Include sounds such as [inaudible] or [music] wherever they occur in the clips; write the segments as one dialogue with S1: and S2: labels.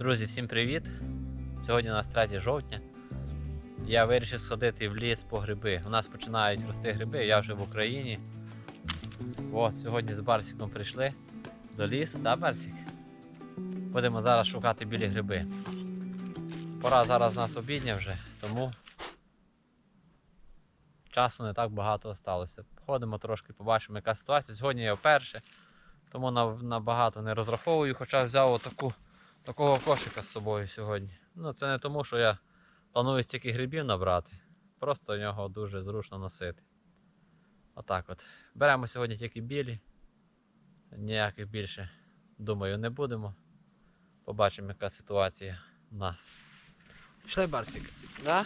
S1: Друзі, всім привіт! Сьогодні у нас 3 жовтня. Я вирішив сходити в ліс по гриби. У нас починають рости гриби, я вже в Україні. От, сьогодні з Барсиком прийшли до лісу, да, Барсик? Будемо зараз шукати білі гриби. Пора зараз у нас обідня вже, тому часу не так багато осталося. Ходимо трошки, побачимо, яка ситуація. Сьогодні я вперше, тому набагато не розраховую, хоча взяв отаку такого кошика з собою сьогодні. Ну, це не тому, що я планую стільки грибів набрати. Просто його дуже зручно носити. Отак от. Беремо сьогодні тільки білі. Ніяких більше, думаю, не будемо. Побачимо, яка ситуація у нас. Пішли, Барсик. Да?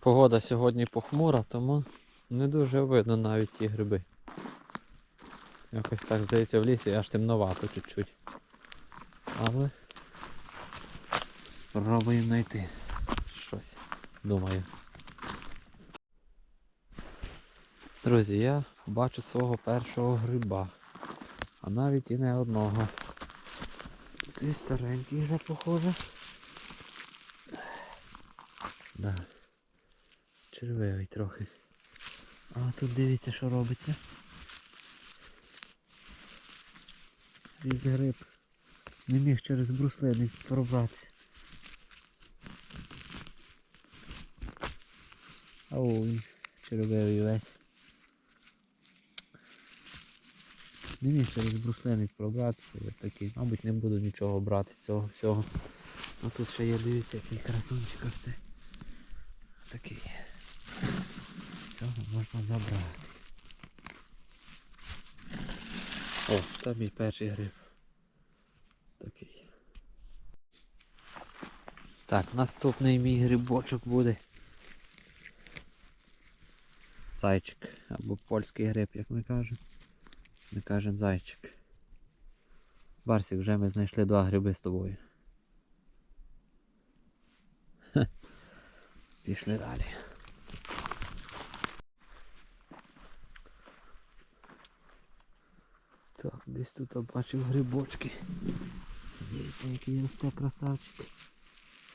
S1: Погода сьогодні похмура, тому не дуже видно навіть ті гриби. Якось так здається в лісі аж темновато чуть-чуть. Але спробуємо знайти щось, думаю. Друзі, я бачу свого першого гриба. А навіть і не одного. Ти старенький вже похоже. Да. Червивий трохи. А тут дивіться, що робиться. Різ гриб. Не міг через бруслини пробратися. Ау, він червивий весь. Не міг через бруслини пробратися. Я такий, мабуть, не буду нічого брати цього всього. А тут ще є, дивіться, який красунчик росте. Такий. Цього можна забрати. О, це мій перший гриб. Такий. Так, наступний мій грибочок буде. Зайчик. Або польський гриб, як ми кажемо. Ми кажемо зайчик. Барсик, вже ми знайшли два гриби з тобою. Хе. Пішли далі. Так, десь тут бачив грибочки. Дивіться, який росте красавчик.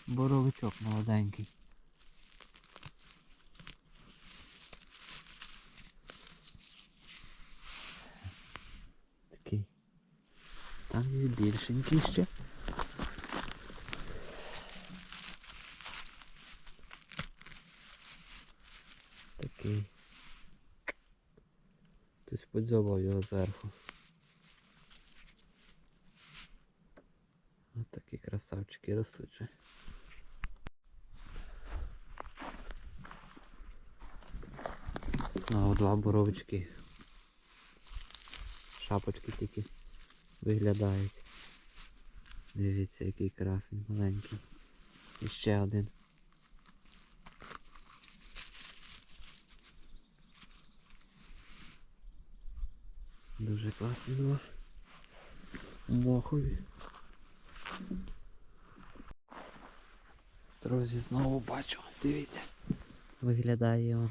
S1: Боровичок молоденький. Такий. Там є більшенький ще. Такий. Хтось подзьобав його зверху. Ось такі красавчики ростуть. Знову два боровички. Шапочки тільки виглядають. Дивіться, який красень маленький. І ще один. Дуже класні два. Мохові. Друзі, знову бачу, дивіться. Виглядає він.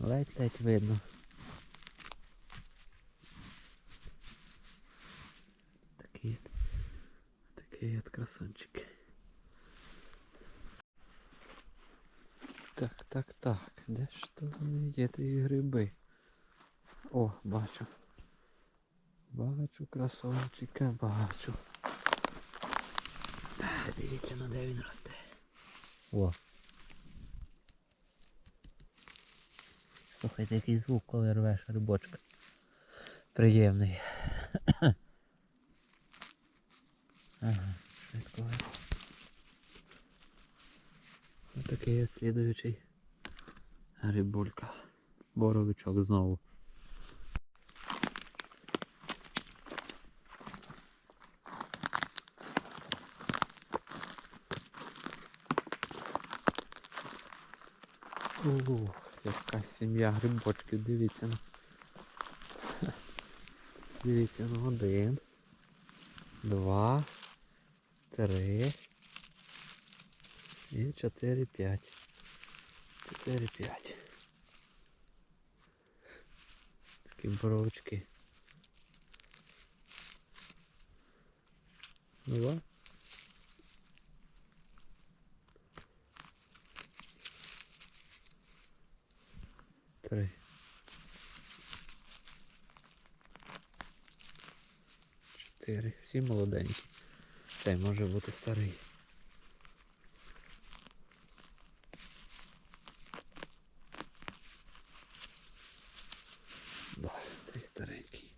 S1: Ледь-ледь видно. Такий такий от красончик. Так, так, так. Де ж то вони є ті гриби? О, бачу. Бачу красончика, бачу. Дивіться, ну де він росте. О. Слухайте, який звук, коли рвеш рибочка. Приємний. [coughs] Ага, швидко. Ось такий слідуючий грибулька. Боровичок знову. Ух, яка сім'я грибочків, дивіться. Дивіться, ну один, два, три і чотири, п'ять. Чотири, п'ять. Такі боровички. Два. Три. Чотири. Всі молоденькі. Цей може бути старий. Да, цей старенький.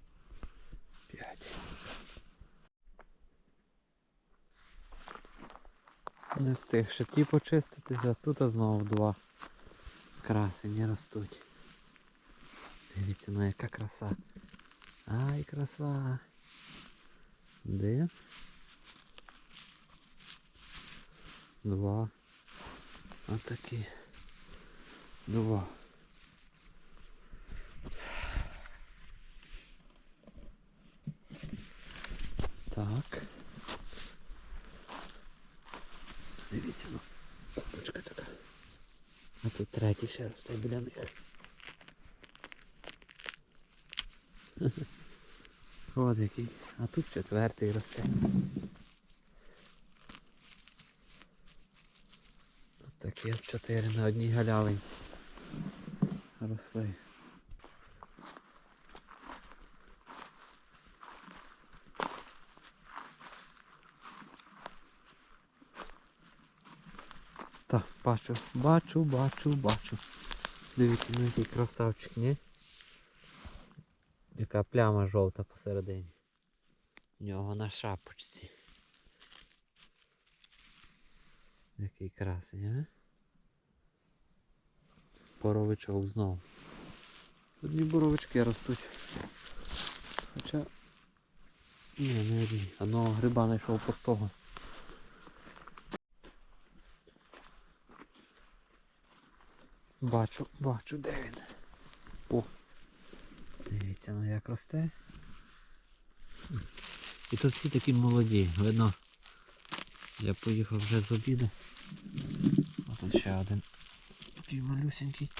S1: П'ять. Не встиг ще ті почиститися, тут знову два красені ростуть. Дивіться, ну яка краса. Ай, краса. Де? Два. Отакі. Два. Так. Дивіться, ну. Купочка така. А тут третій ще росте біля них. [laughs] От який. А тут четвертий росте. Тут такі от чотири на одній галявинці. Росли. Так, бачу, бачу, бачу, бачу. Дивіться, ну який красавчик, ні? Яка пляма жовта посередині. У нього на шапочці. Який красень, а? Боровичок знову. Одні боровички ростуть. Хоча... Ні, не одні. Одного гриба знайшов пустого. Бачу, бачу, де він. О! Дивіться, ну як росте. І тут всі такі молоді. Видно, я поїхав вже з обіду. А тут ще один такий малюсенький.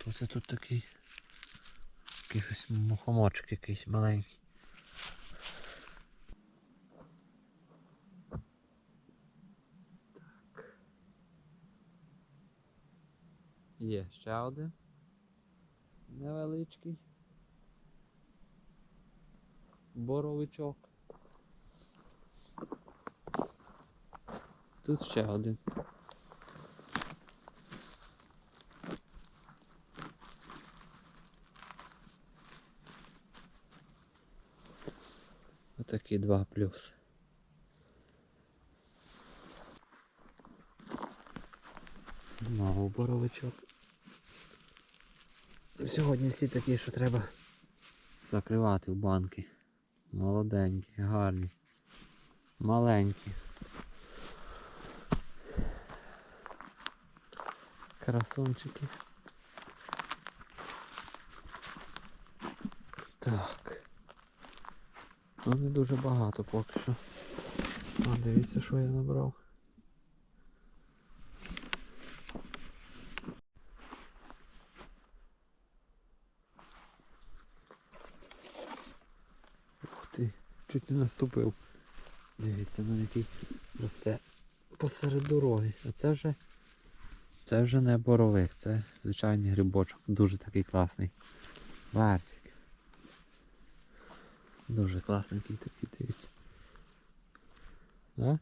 S1: Що це тут такий? Якийсь мухомочок якийсь маленький. Так. Є ще один. Невеличкий. Боровичок. Тут ще один. Отакі два плюс. Знову боровичок. Сьогодні всі такі, що треба закривати в банки. Молоденькі, гарні. Маленькі. Красунчики. Так. Ну не дуже багато поки що. А, дивіться, що я набрав. Ух ти, чуть не наступив. Дивіться, ну який росте посеред дороги. А це вже це вже не боровик, це звичайний грибочок. Дуже такий класний. Барсик. Дуже класненький такий, дивіться. Да?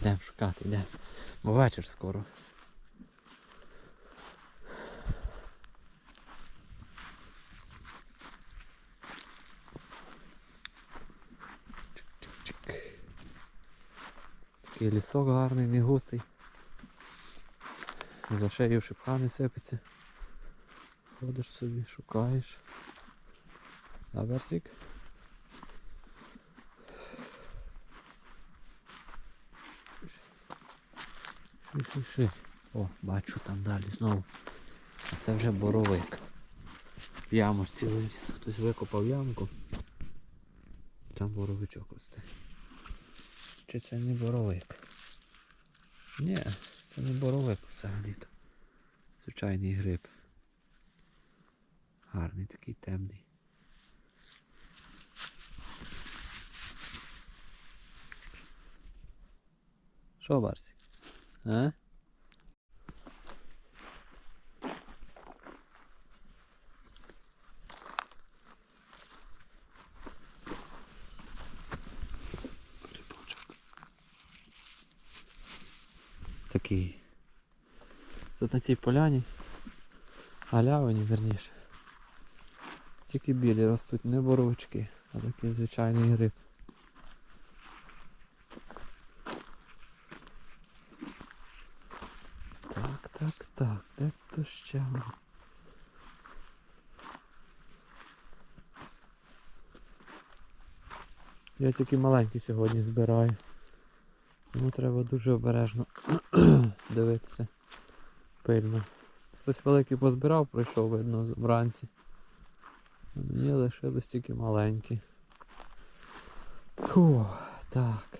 S1: Йдемо шукати, йдемо. Бо вечір скоро. Такий лісок гарний, не густий. За шею шипха не сипеться. Ходиш собі, шукаєш. А Барсик? Ши-ши-ши. О, бачу там далі знову. Це вже боровик. В ямочці виріс. Хтось викопав ямку. Там боровичок росте. Чи це не боровик? Ні, це не боровик взагалі-то. Звичайний гриб. Гарний такий темний. Що, Барсик? А? Такий. Тут на цій поляні. Галявині, верніше. Тільки білі ростуть, не боровички, а такий звичайний гриб. Так, так, так, де то ще? воно? Я тільки маленький сьогодні збираю. Тому треба дуже обережно дивитися пильно. Хтось великий позбирав, пройшов, видно, вранці. А мені лишились тільки маленькі. Фу, так.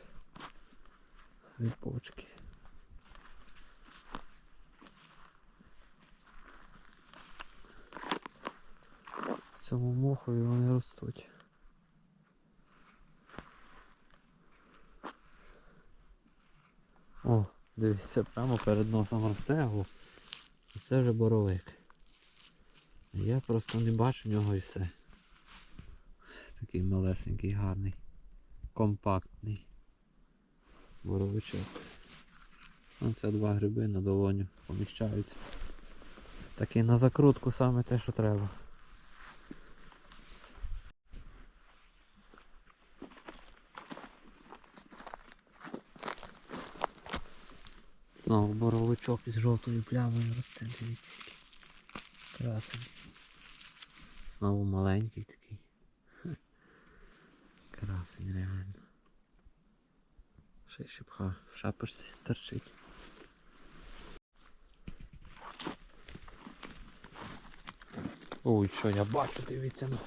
S1: Грибочки. В цьому мохові вони ростуть. О, дивіться, прямо перед носом росте. І це вже боровик. Я просто не бачу нього і все. Такий малесенький, гарний, компактний боровичок. Оце два гриби на долоню поміщаються. Такий на закрутку саме те, що треба. Знову боровичок із жовтою плямою росте, дивіться. Красень. Знову маленький такий. [laughs] Красень реально. Ще шипха в шапочці торчить. Ой, що я бачу, дивіться ну.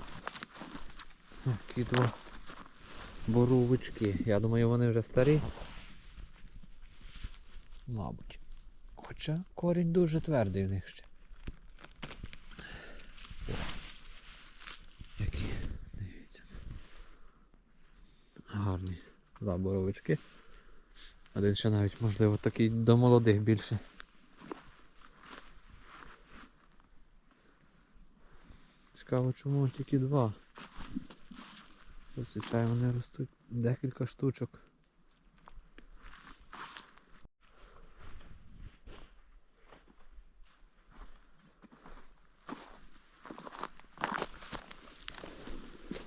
S1: Два боровички. Я думаю, вони вже старі. Мабуть. Хоча корінь дуже твердий в них ще. О, Які, дивіться. Гарні. Два боровички. Один ще навіть, можливо, такий до молодих більше. Цікаво, чому тільки два. Зазвичай вони ростуть декілька штучок.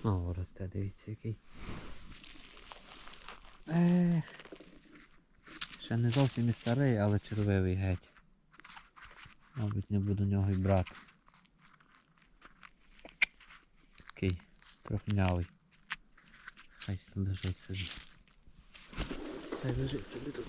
S1: Знову росте, дивіться який. Ех. Ще не зовсім і старий, але червивий геть. Мабуть, не буду нього й брати. Такий трохнявий. Хай лежить собі. Хай лежить собі тут.